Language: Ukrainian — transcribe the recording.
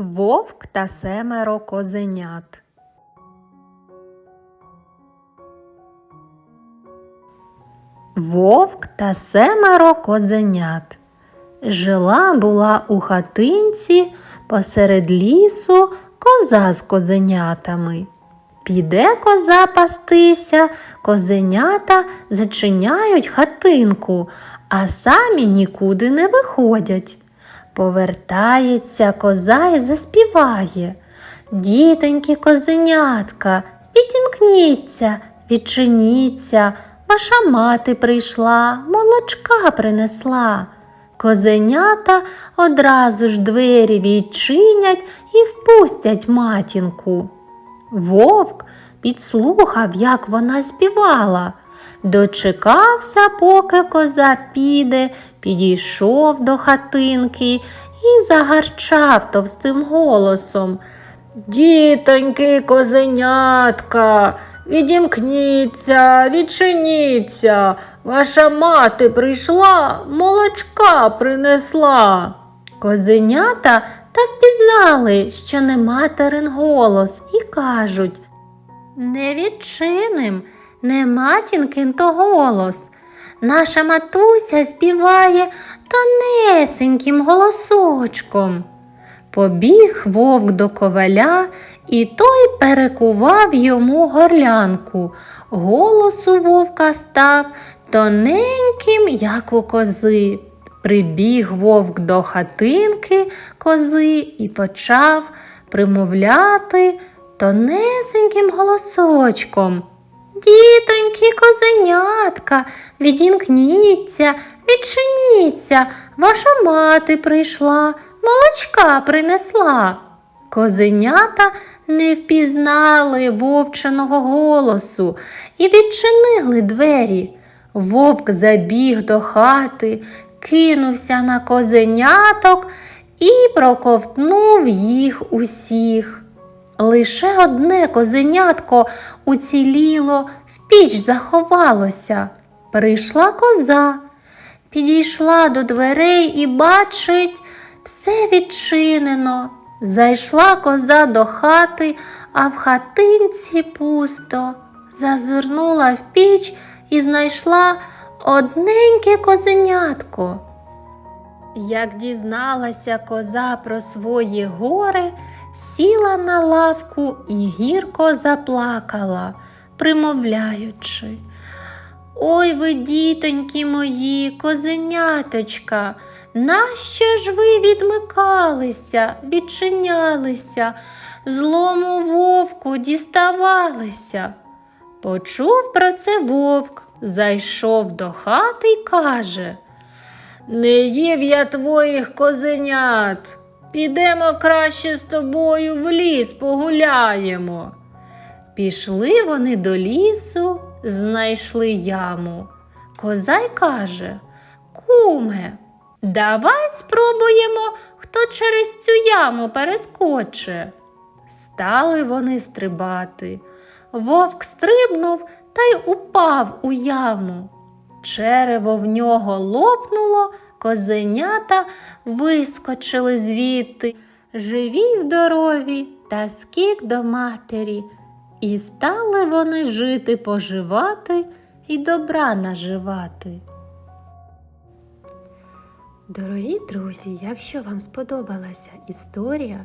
Вовк та семеро козенят. Вовк та семеро козенят. Жила була у хатинці посеред лісу коза з козенятами. Піде коза пастися, козенята зачиняють хатинку, а самі нікуди не виходять. Повертається коза і заспіває. Дітоньки козенятка, відімкніться, відчиніться, ваша мати прийшла, молочка принесла. Козенята одразу ж двері відчинять і впустять матінку. Вовк підслухав, як вона співала. Дочекався, поки коза піде, підійшов до хатинки і загарчав товстим голосом. Дітоньки, козенятка, відімкніться, відчиніться. Ваша мати прийшла, молочка принесла. Козенята та впізнали, що не материн голос, і кажуть Не відчиним, не матінкин то голос. Наша матуся співає тонесеньким голосочком. Побіг вовк до коваля, і той перекував йому горлянку. Голос у вовка став тоненьким, як у кози. Прибіг вовк до хатинки кози і почав примовляти тонесеньким голосочком. Дітоньки, козенятка, відімкніться, відчиніться, ваша мати прийшла, молочка принесла. Козенята не впізнали вовчаного голосу і відчинили двері. Вовк забіг до хати, кинувся на козеняток і проковтнув їх усіх. Лише одне козенятко уціліло, в піч заховалося. Прийшла коза, підійшла до дверей і бачить, все відчинено. Зайшла коза до хати, а в хатинці пусто. Зазирнула в піч і знайшла одненьке козенятко. Як дізналася коза про свої гори, сіла на лавку і гірко заплакала, примовляючи. Ой ви, дітоньки мої, козеняточка, нащо ж ви відмикалися, відчинялися, злому вовку діставалися? Почув про це вовк, зайшов до хати й каже Не їв я твоїх козенят. Підемо краще з тобою в ліс погуляємо. Пішли вони до лісу, знайшли яму. Козай каже Куме, давай спробуємо, хто через цю яму перескоче. Стали вони стрибати. Вовк стрибнув та й упав у яму. Черево в нього лопнуло, козенята вискочили звідти, живі й здорові та скік до матері. І стали вони жити, поживати і добра наживати. Дорогі друзі, якщо вам сподобалася історія,